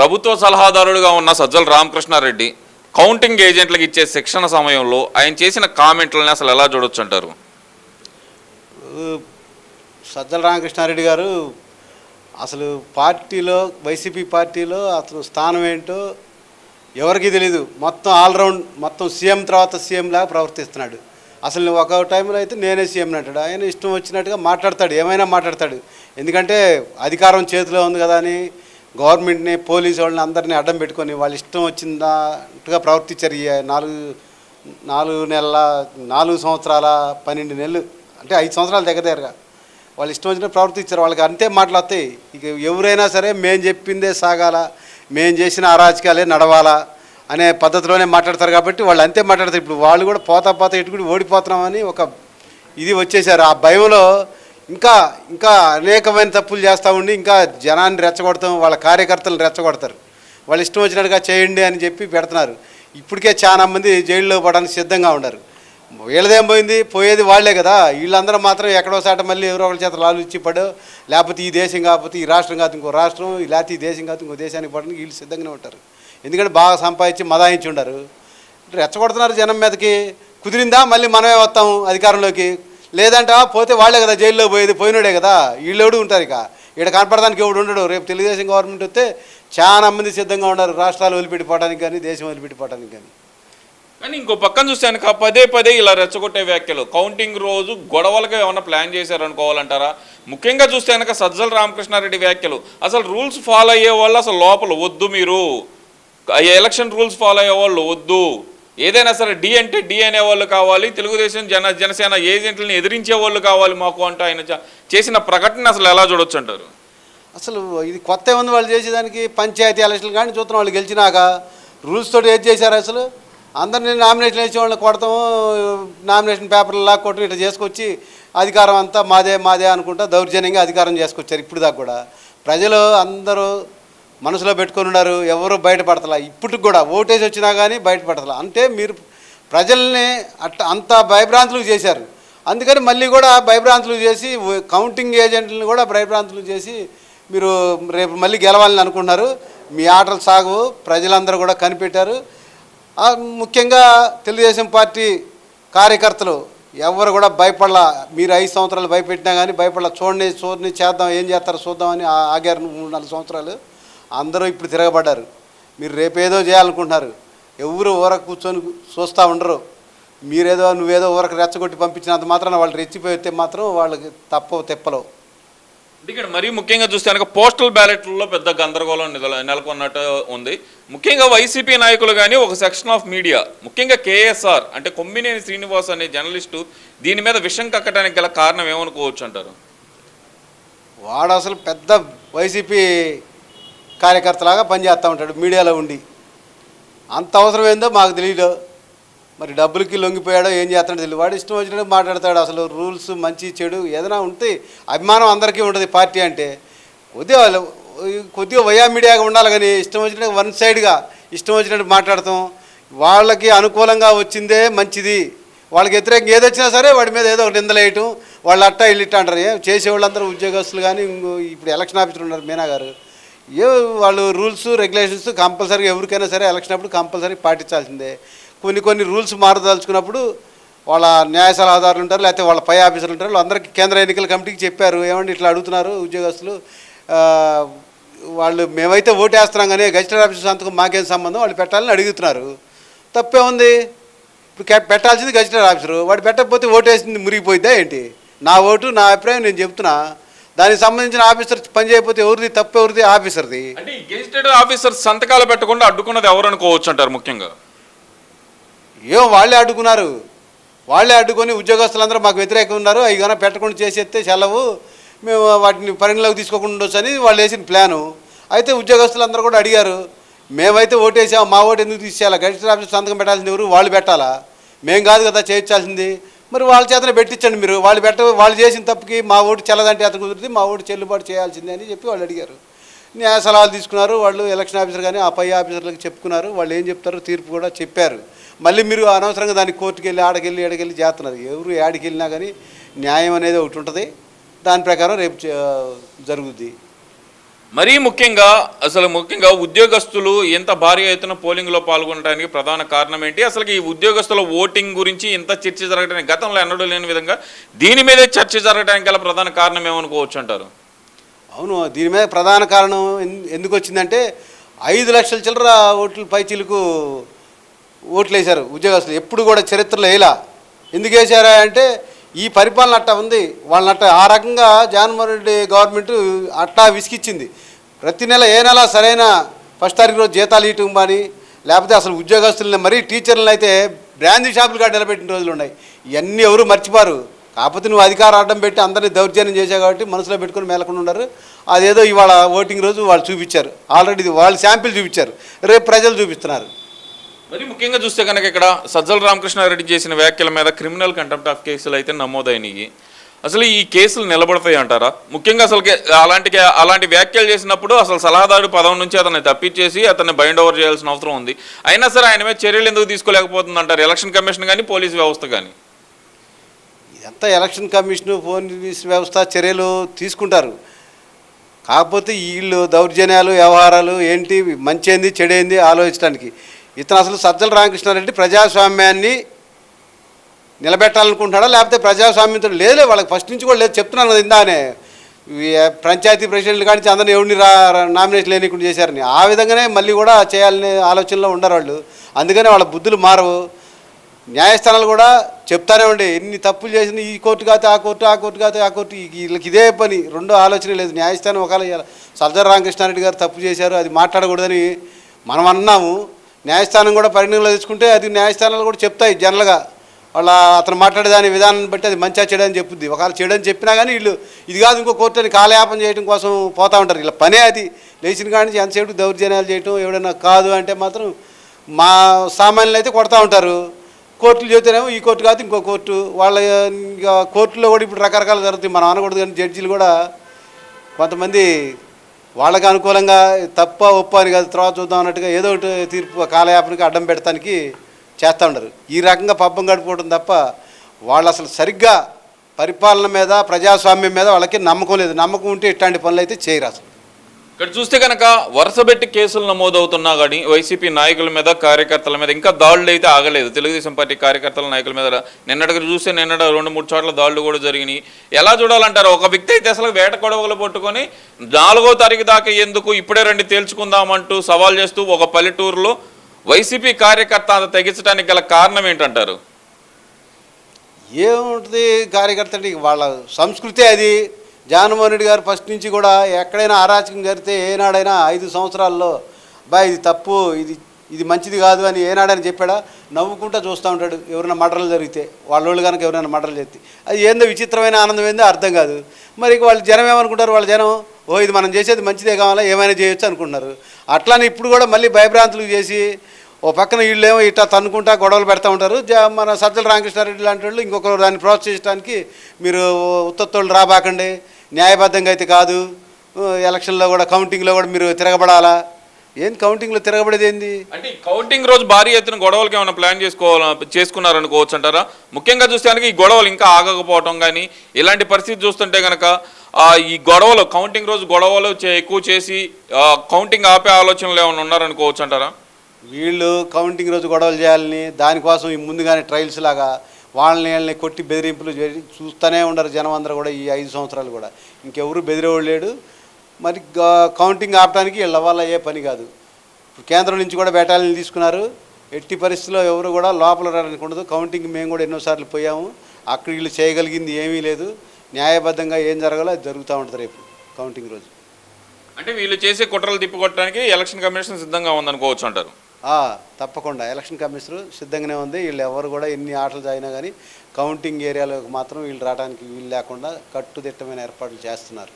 ప్రభుత్వ సలహాదారుడుగా ఉన్న సజ్జల రామకృష్ణారెడ్డి కౌంటింగ్ ఏజెంట్లకు ఇచ్చే శిక్షణ సమయంలో ఆయన చేసిన కామెంట్లని అసలు ఎలా చూడొచ్చు అంటారు సజ్జల రామకృష్ణారెడ్డి గారు అసలు పార్టీలో వైసీపీ పార్టీలో అతను స్థానం ఏంటో ఎవరికి తెలీదు. మొత్తం ఆల్రౌండ్ మొత్తం సీఎం తర్వాత సీఎం లాగా ప్రవర్తిస్తున్నాడు. అసలు ఒక టైంలో అయితే నేనే సీఎం అంటాడు. ఆయన ఇష్టం వచ్చినట్టుగా మాట్లాడతాడు. ఏమైనా మాట్లాడతాడు. ఎందుకంటే అధికారం చేతిలో ఉంది కదా అని గవర్నమెంట్ని పోలీసు వాళ్ళని అందరినీ అడ్డం పెట్టుకొని వాళ్ళు ఇష్టం వచ్చినట్టుగా ప్రవర్తించారు ఈ నాలుగు నాలుగు నెలల నాలుగు సంవత్సరాల పన్నెండు నెలలు అంటే ఐదు సంవత్సరాలు దగ్గర దగ్గరగా. వాళ్ళు ఇష్టం వచ్చిన ప్రవర్తించారు. వాళ్ళకి అంతే మాట్లాడతాయి ఇక ఎవరైనా సరే మేము చెప్పిందే సాగాల మేము చేసిన అరాజకాలే నడవాలా అనే పద్ధతిలోనే మాట్లాడతారు కాబట్టి వాళ్ళు అంతే మాట్లాడతారు. ఇప్పుడు వాళ్ళు కూడా పోతా పోతా ఇటు కూడా ఓడిపోతున్నామని ఒక ఇది వచ్చేసారు. ఆ భయంలో ఇంకా ఇంకా అనేకమైన తప్పులు చేస్తూ ఉండి ఇంకా జనాన్ని రెచ్చగొడతాం వాళ్ళ కార్యకర్తలను రెచ్చగొడతారు. వాళ్ళు ఇష్టం వచ్చినట్టుగా చేయండి అని చెప్పి పెడుతున్నారు. ఇప్పటికే చాలా మంది జైల్లో పడడానికి సిద్ధంగా ఉన్నారు. వీళ్ళదేం పోయింది? పోయేది వాళ్ళే కదా. వీళ్ళందరూ మాత్రం ఎక్కడో సాట మళ్ళీ ఎవరో ఒకరి చేత లాలు ఇచ్చి పడు లేకపోతే ఈ దేశం కాకపోతే ఈ రాష్ట్రం కాదు ఇంకో రాష్ట్రం లేకపోతే ఈ దేశం కాదు ఇంకో దేశానికి పడడానికి వీళ్ళు సిద్ధంగానే ఉంటారు. ఎందుకంటే బాగా సంపాదించి మదాయించి ఉండరు. రెచ్చగొడుతున్నారు జనం మీదకి. కుదిరిందా? మళ్ళీ మనమే వస్తాము అధికారంలోకి. లేదంట పోతే వాళ్ళే కదా జైల్లో పోయేది పోయినోడే కదా వీళ్ళెవడు ఉంటారు ఇక? ఇక్కడ కనపడడానికి ఎవడు ఉండడు. రేపు తెలుగుదేశం గవర్నమెంట్ వస్తే చాలా మంది సిద్ధంగా ఉన్నారు రాష్ట్రాలు వదిలిపెట్టిపోవడానికి కానీ దేశం వదిలిపెట్టిపోవడానికి కానీ. కానీ ఇంకో పక్కన చూస్తే పదే పదే ఇలా రెచ్చగొట్టే వ్యాఖ్యలు. కౌంటింగ్ రోజు గొడవలుగా ఏమైనా ప్లాన్ చేశారనుకోవాలంటారా? ముఖ్యంగా చూస్తే కనుక సజ్జల రామకృష్ణారెడ్డి వ్యాఖ్యలు. అసలు రూల్స్ ఫాలో అయ్యే వాళ్ళు అసలు లోపల వద్దు మీరు. ఎలక్షన్ రూల్స్ ఫాలో అయ్యే వాళ్ళు వద్దు. ఏదైనా సరే డి అంటే డి అనే వాళ్ళు కావాలి తెలుగుదేశం జన జనసేన ఏజెంట్లని ఎదిరించే వాళ్ళు కావాలి మాకు అంటూ ఆయన చేసిన ప్రకటన అసలు ఎలా చూడొచ్చు అంటారు? అసలు ఇది కొత్త ఏముంది వాళ్ళు చేసేదానికి పంచాయతీ ఎలక్షన్లు కానీ చూస్తున్నాం వాళ్ళు గెలిచినాక. రూల్స్ తోటి ఏది చేశారు అసలు? అందరినీ నామినేషన్ వేసే వాళ్ళని కొడతాము నామినేషన్ పేపర్లు లాక్కోవటం ఇట్లా చేసుకొచ్చి అధికారం అంతా మాదే మాదే అనుకుంటా దౌర్జన్యంగా అధికారం చేసుకొచ్చారు ఇప్పుడు దాకా కూడా. ప్రజలు అందరూ మనసులో పెట్టుకొని ఉన్నారు ఎవరు బయటపడతలా. ఇప్పటికి కూడా ఓటేసి వచ్చినా కానీ బయటపడతలా. అంటే మీరు ప్రజల్ని అట్ట అంత భయభ్రాంతులు చేశారు. అందుకని మళ్ళీ కూడా భయభ్రాంతులు చేసి కౌంటింగ్ ఏజెంట్లను కూడా భయభ్రాంతులు చేసి మీరు రేపు మళ్ళీ గెలవాలని అనుకున్నారు. మీ ఆటలు సాగు ప్రజలందరూ కూడా కనిపెట్టారు. ముఖ్యంగా తెలుగుదేశం పార్టీ కార్యకర్తలు ఎవరు కూడా భయపడలా. మీరు ఐదు సంవత్సరాలు భయపెట్టినా కానీ భయపడలా. చూడండి చూడని చేద్దాం ఏం చేస్తారో చూద్దామని ఆగారు మూడు నాలుగు సంవత్సరాలు. అందరూ ఇప్పుడు తిరగబడ్డారు. మీరు రేపేదో చేయాలనుకుంటున్నారు. ఎవరు ఊర కూర్చొని చూస్తూ ఉండరు. మీరేదో నువ్వేదో ఊరకు రెచ్చగొట్టి పంపించినంత మాత్రాన వాళ్ళు రెచ్చిపోతే మాత్రం వాళ్ళకి తప్పవు తెప్పలు. ఇక్కడ మరీ ముఖ్యంగా చూస్తే కనుక పోస్టల్ బ్యాలెట్లలో పెద్ద గందరగోళం నెల- నెలకొన్నట్టు ఉంది. ముఖ్యంగా వైసీపీ నాయకులు కానీ ఒక సెక్షన్ ఆఫ్ మీడియా ముఖ్యంగా కేఎస్ఆర్ అంటే కొమ్మినేని శ్రీనివాస్ అనే జర్నలిస్టు దీని మీద విషం కక్కడానికి గల కారణం ఏమనుకోవచ్చు అంటారు? వాడు అసలు పెద్ద వైసీపీ కార్యకర్తలాగా పనిచేస్తూ ఉంటాడు మీడియాలో ఉండి. అంత అవసరం ఏందో మాకు తెలియదు మరి డబ్బులకి లొంగిపోయాడో ఏం చేస్తాడో తెలియదు వాడు ఇష్టం వచ్చినట్టు మాట్లాడతాడు. అసలు రూల్స్ మంచి చెడు ఏదైనా ఉంటే అభిమానం అందరికీ ఉంటుంది పార్టీ అంటే. కొద్దిగా కొద్దిగా వయా మీడియాగా ఉండాలి కానీ ఇష్టం వచ్చినట్టు వన్ సైడ్గా ఇష్టం వచ్చినట్టు మాట్లాడతాం. వాళ్ళకి అనుకూలంగా వచ్చిందే మంచిది. వాళ్ళకి వ్యతిరేకంగా ఏది వచ్చినా సరే వాడి మీద ఏదో ఒకటి నిందలేయటం వాళ్ళు అట్టా ఇల్లు అంటారు. చేసేవాళ్ళందరూ ఉద్యోగస్తులు కానీ ఇప్పుడు ఎలక్షన్ ఆఫీసర్ ఉన్నారు మీనా గారు. ఏ వాళ్ళు రూల్స్ రెగ్యులేషన్స్ కంపల్సరీగా ఎవరికైనా సరే ఎలక్షన్ అప్పుడు కంపల్సరీ పాటించాల్సిందే. కొన్ని కొన్ని రూల్స్ మారదలుచుకున్నప్పుడు వాళ్ళ న్యాయ సలహాదారులు ఉంటారు లేకపోతే వాళ్ళ పై ఆఫీసర్లు ఉంటారు వాళ్ళందరికీ కేంద్ర ఎన్నికల కమిటీకి చెప్పారు ఏమండి ఇట్లా అడుగుతున్నారు ఉద్యోగస్తులు. వాళ్ళు మేమైతే ఓటు కానీ గజిస్టర్ ఆఫీసర్ సంతకం మాకేం సంబంధం వాళ్ళు పెట్టాలని అడుగుతున్నారు. తప్పే ఉంది. ఇప్పుడు పెట్టాల్సింది గజిస్టర్ ఆఫీసరు. వాడు పెట్టకపోతే ఓటు వేసింది మురిగిపోయిద్దా ఏంటి? నా ఓటు నా అభిప్రాయం నేను చెప్తున్నా. దానికి సంబంధించిన ఆఫీసర్ పని చేయకపోతే ఎవరిది తప్పు ఎవరిది ఆఫీసర్ది? అంటే ఈ గెజిటెడ్ ఆఫీసర్ సంతకాలు పెట్టకుండా అడ్డుకున్నది ఎవరు అనుకోవచ్చు అంటారు ముఖ్యంగా? ఏం వాళ్ళే అడ్డుకున్నారు. వాళ్ళే అడ్డుకొని ఉద్యోగస్తులందరూ మాకు వ్యతిరేకంగా ఉన్నారు. అవి కన్నా పెట్టకుండా చేసేస్తే సెలవు. మేము వాటిని పరిగణలోకి తీసుకోకుండా ఉండొచ్చు అని వాళ్ళు వేసిన ప్లాను. అయితే ఉద్యోగస్తులందరూ కూడా అడిగారు. మేమైతే ఓటేసాం మా ఓటు ఎందుకు తీసేయాలా? గడిచిన ఆఫీస్ సంతకం పెట్టాల్సింది ఎవరు? వాళ్ళు పెట్టాలా? మేము కాదు కదా చేయించాల్సింది. మరి వాళ్ళ చేతనే పెట్టించండి మీరు. వాళ్ళు పెట్ట వాళ్ళు చేసిన తప్పుకి మా ఓటు చెల్లదంటే అతను కుదిరితే మా ఓటు చెల్లుబాటు చేయాల్సిందే అని చెప్పి వాళ్ళు అడిగారు. న్యాయ సలహాలు తీసుకున్నారు. వాళ్ళు ఎలక్షన్ ఆఫీసర్ కానీ ఆ పై ఆఫీసర్లకు చెప్పుకున్నారు. వాళ్ళు ఏం చెప్తారో తీర్పు కూడా చెప్పారు. మళ్ళీ మీరు అనవసరంగా దానికి కోర్టుకి వెళ్ళి ఆడకెళ్ళి ఏడకెళ్ళి చేస్తున్నారు. ఎవరు యాడికి వెళ్ళినా కానీ న్యాయం అనేది ఒకటి ఉంటుంది. దాని ప్రకారం రేపు చే- జరుగుద్ది. మరీ ముఖ్యంగా అసలు ముఖ్యంగా ఉద్యోగస్తులు ఎంత భారీ ఎత్తున పోలింగ్లో పాల్గొనడానికి ప్రధాన కారణం ఏంటి? అసలు ఈ ఉద్యోగస్తుల ఓటింగ్ గురించి ఇంత చర్చ జరగడానికి గతంలో ఎన్నడూ లేని విధంగా దీని మీదే చర్చ జరగడానికి గల ప్రధాన కారణం ఏమనుకోవచ్చు అంటారు? అవును దీని మీద ప్రధాన కారణం ఎందుకు వచ్చిందంటే ఐదు లక్షల చిల్లర ఓట్లు పైచీలకు ఓట్లు వేశారు ఉద్యోగస్తులు. ఎప్పుడు కూడా చరిత్రలో వేయలా ఎందుకు వేశారా అంటే ఈ పరిపాలన అట్టా ఉంది. వాళ్ళని ఆ రకంగా జగన్మోహన్ రెడ్డి గవర్నమెంట్ అట్టా విసిగిచ్చింది. ప్రతి నెల ఏ నెల సరైన ఫస్ట్ తారీఖు రోజు జీతాలు ఇవ్వటం కానీ లేకపోతే అసలు ఉద్యోగస్తులని మరీ టీచర్లను అయితే బ్రాందీ షాపులు కాడ నిలబెట్టిన రోజులు ఉన్నాయి. ఇవన్నీ ఎవరు మర్చిపోరు. కాకపోతే నువ్వు అధికారం అడ్డం పెట్టి అందరినీ దౌర్జన్యం చేశావు కాబట్టి మనసులో పెట్టుకుని మేలకుండా ఉన్నారు అదేదో ఇవాళ ఓటింగ్ రోజు వాళ్ళు చూపించారు. ఆల్రెడీ ఇది వాళ్ళు శాంపిల్ చూపించారు. రేపు ప్రజలు చూపిస్తున్నారు. మరి ముఖ్యంగా చూస్తే కనుక ఇక్కడ సజ్జల రామకృష్ణారెడ్డి చేసిన వ్యాఖ్యల మీద క్రిమినల్ కంటెంప్ట్ ఆఫ్ కేసులు అయితే నమోదైనవి అసలు ఈ కేసులు నిలబడతాయి అంటారా? ముఖ్యంగా అసలు కే- అలాంటి అలాంటి వ్యాఖ్యలు చేసినప్పుడు అసలు సలహాదారు పదం నుంచి అతన్ని తప్పించేసి అతన్ని బైండ్ ఓవర్ చేయాల్సిన అవసరం ఉంది. అయినా సరే ఆయన మీద చర్యలు ఎందుకు తీసుకోలేకపోతుంది అంటారు? ఎలక్షన్ కమిషన్ కానీ పోలీస్ వ్యవస్థ కానీ? ఎంత ఎలక్షన్ కమిషన్ పోలీస్ వ్యవస్థ చర్యలు తీసుకుంటారు. కాకపోతే వీళ్ళు దౌర్జన్యాలు వ్యవహారాలు ఏంటి? మంచి ఏంది చెడేంది ఆలోచించడానికి. ఇతను అసలు సజ్జల రామకృష్ణారెడ్డి ప్రజాస్వామ్యాన్ని నిలబెట్టాలనుకుంటున్నాడా? లేకపోతే ప్రజాస్వామ్యంతో లేదులే వాళ్ళకి ఫస్ట్ నుంచి కూడా లేదు చెప్తున్నాను కదా ఇందానే పంచాయతీ ప్రెసిడెంట్లు కానించి అందరిని ఎవరిని రా నామినేషన్ లేనికుండా చేశారని. ఆ విధంగానే మళ్ళీ కూడా చేయాలనే ఆలోచనలో ఉండరు వాళ్ళు. అందుకనే వాళ్ళ బుద్ధులు మారవు. న్యాయస్థానాలు కూడా చెప్తానే ఉండే ఎన్ని తప్పులు చేసిన ఈ కోర్టు కాతే ఆ కోర్టు ఆ కోర్టు కాతే ఆ కోర్టు వీళ్ళకి ఇదే పని. రెండో ఆలోచన లేదు. న్యాయస్థానం ఒకవేళ ఇవాళ రామకృష్ణారెడ్డి గారు తప్పు చేశారు అది మాట్లాడకూడదని మనం అన్నాము. న్యాయస్థానం కూడా పరిగణనలో తెచ్చుకుంటే అది న్యాయస్థానాలు కూడా చెప్తాయి జనరల్గా. వాళ్ళ అతను మాట్లాడే దాని విధానం బట్టి అది మంచిగా చేయడం చెప్పుద్ది. ఒకవేళ చేయడం చెప్పినా కానీ వీళ్ళు ఇది కాదు ఇంకో కోర్టుని కాలయాపం కాలయాపన చేయడం కోసం పోతూ ఉంటారు. ఇలా పనే అది. లేచిన కానీ ఎంతసేపు దౌర్జన్యాలు చేయటం ఎవడైనా కాదు అంటే మాత్రం మా సామాన్యులు అయితే కొడతా ఉంటారు. కోర్టులు చెబితేనేమో ఈ కోర్టు కాదు ఇంకో కోర్టు. వాళ్ళ కోర్టులో కూడా ఇప్పుడు రకరకాలు జరుగుతాయి. మనం అనకూడదు కానీ జడ్జీలు కూడా కొంతమంది వాళ్ళకి అనుకూలంగా తప్ప ఒప్ప అని కాదు తర్వాత చూద్దాం అన్నట్టుగా ఏదో ఒకటి తీర్పు కాలయాపనకి అడ్డం పెడతానికి చేస్తూ ఉండరు. ఈ రకంగా పబ్బం గడిపోవడం తప్ప వాళ్ళు అసలు సరిగ్గా పరిపాలన మీద ప్రజాస్వామ్యం మీద వాళ్ళకి నమ్మకం లేదు. నమ్మకం ఉంటే ఇట్లాంటి పనులు అయితే చేయరు అసలు. ఇక్కడ చూస్తే కనుక వరుసపెట్టి కేసులు నమోదవుతున్నా కానీ వైసీపీ నాయకుల మీద కార్యకర్తల మీద ఇంకా దాడులు అయితే ఆగలేదు. తెలుగుదేశం పార్టీ కార్యకర్తల నాయకుల మీద నిన్నటికి చూస్తే నిన్నట రెండు మూడు చోట్ల దాడులు కూడా జరిగినాయి. ఎలా చూడాలంటారు? ఒక వ్యక్తి అయితే అసలు వేట కొడవలు పట్టుకొని నాలుగో తారీఖు దాకా ఎందుకు ఇప్పుడే రండి తేల్చుకుందామంటూ సవాల్ చేస్తూ ఒక పల్లెటూరులో వైసీపీ కార్యకర్త అంత తెగించడానికి గల కారణం ఏంటంటారు? ఏముంటుంది కార్యకర్త వాళ్ళ సంస్కృతి అది. జగన్మోహన్ రెడ్డి గారు ఫస్ట్ నుంచి కూడా ఎక్కడైనా అరాచకం జరిగితే ఏనాడైనా ఐదు సంవత్సరాల్లో బా ఇది తప్పు ఇది ఇది మంచిది కాదు అని ఏనాడని చెప్పాడా? నవ్వుకుంటా చూస్తూ ఉంటాడు ఎవరైనా మటర్లు జరిగితే. వాళ్ళోళ్ళు కనుక ఎవరైనా మటర్లు చేస్తే. అది ఏందో విచిత్రమైన ఆనందం ఏందో అర్థం కాదు. మరి వాళ్ళు జనం ఏమనుకుంటారు? వాళ్ళ జనం ఓ ఇది మనం చేసేది మంచిదే కావాలా? ఏమైనా చేయొచ్చు అనుకుంటున్నారు. అట్లానే ఇప్పుడు కూడా మళ్ళీ భయభ్రాంతులు చేసి ఓ పక్కన వీళ్ళేమో ఇట్లా తన్నుకుంటా గొడవలు పెడతా ఉంటారు. మన సజ్జల రామకృష్ణారెడ్డి లాంటి వాళ్ళు ఇంకొకరు దాన్ని ప్రోత్సహించడానికి మీరు ఉత్తత్తోళ్ళు రాబాకండి. న్యాయబద్ధంగా అయితే కాదు. ఎలక్షన్లో కూడా కౌంటింగ్లో కూడా మీరు తిరగబడాలా? ఏంది కౌంటింగ్లో తిరగబడేది ఏంది? అంటే కౌంటింగ్ రోజు భారీ ఎత్తున గొడవలకి ఏమైనా ప్లాన్ చేసుకోవాలి చేసుకున్నారనుకోవచ్చు అంటారా? ముఖ్యంగా చూస్తే ఈ గొడవలు ఇంకా ఆగకపోవటం కానీ ఇలాంటి పరిస్థితి చూస్తుంటే కనుక ఈ గొడవలు కౌంటింగ్ రోజు గొడవలు ఎక్కువ చేసి కౌంటింగ్ ఆపే ఆలోచనలు ఏమైనా ఉన్నారనుకోవచ్చు అంటారా? వీళ్ళు కౌంటింగ్ రోజు గొడవలు చేయాలని దానికోసం ఈ ముందుగానే ట్రయల్స్ లాగా వాళ్ళని వీళ్ళని కొట్టి బెదిరింపులు చూస్తూనే ఉండరు జనం అందరూ కూడా ఈ ఐదు సంవత్సరాలు కూడా. ఇంకెవరు బెదిరేవాడు లేడు. మరి కౌంటింగ్ ఆపడానికి వీళ్ళ వల్ల ఏ పని కాదు. ఇప్పుడు కేంద్రం నుంచి కూడా బెటాలియన్ తీసుకున్నారు. ఎట్టి పరిస్థితుల్లో ఎవరు కూడా లోపల రావడానికి ఉండదు. కౌంటింగ్ మేము కూడా ఎన్నోసార్లు పోయాము. అక్కడ వీళ్ళు చేయగలిగింది ఏమీ లేదు. న్యాయబద్ధంగా ఏం జరగాలో అది జరుగుతూ ఉంటుంది రేపు కౌంటింగ్ రోజు. అంటే వీళ్ళు చేసే కుట్రలు తిప్పికొట్టడానికి ఎలక్షన్ కమిషన్ సిద్ధంగా ఉందనుకోవచ్చు అంటారు. తప్పకుండా. ఎలక్షన్ కమిషనర్ సిద్ధంగానే ఉంది. వీళ్ళు ఎవరు కూడా ఎన్ని ఆటలు జాయినా కానీ కౌంటింగ్ ఏరియాలోకి మాత్రం వీళ్ళు రావడానికి వీలు లేకుండా కట్టుదిట్టమైన ఏర్పాట్లు చేస్తున్నారు.